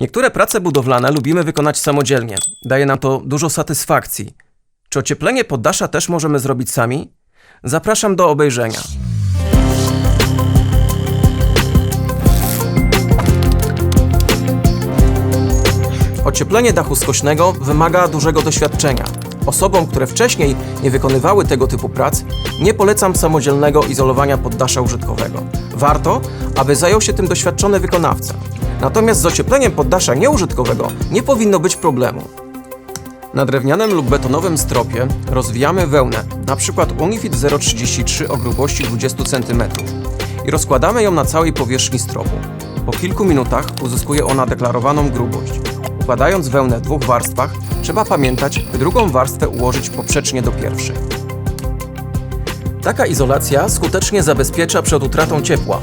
Niektóre prace budowlane lubimy wykonać samodzielnie. Daje nam to dużo satysfakcji. Czy ocieplenie poddasza też możemy zrobić sami? Zapraszam do obejrzenia. Ocieplenie dachu skośnego wymaga dużego doświadczenia. Osobom, które wcześniej nie wykonywały tego typu prac, nie polecam samodzielnego izolowania poddasza użytkowego. Warto, aby zajął się tym doświadczony wykonawca. Natomiast z ociepleniem poddasza nieużytkowego nie powinno być problemu. Na drewnianym lub betonowym stropie rozwijamy wełnę, np. Unifit 033 o grubości 20 cm i rozkładamy ją na całej powierzchni stropu. Po kilku minutach uzyskuje ona deklarowaną grubość. Układając wełnę w dwóch warstwach, trzeba pamiętać, by drugą warstwę ułożyć poprzecznie do pierwszej. Taka izolacja skutecznie zabezpiecza przed utratą ciepła,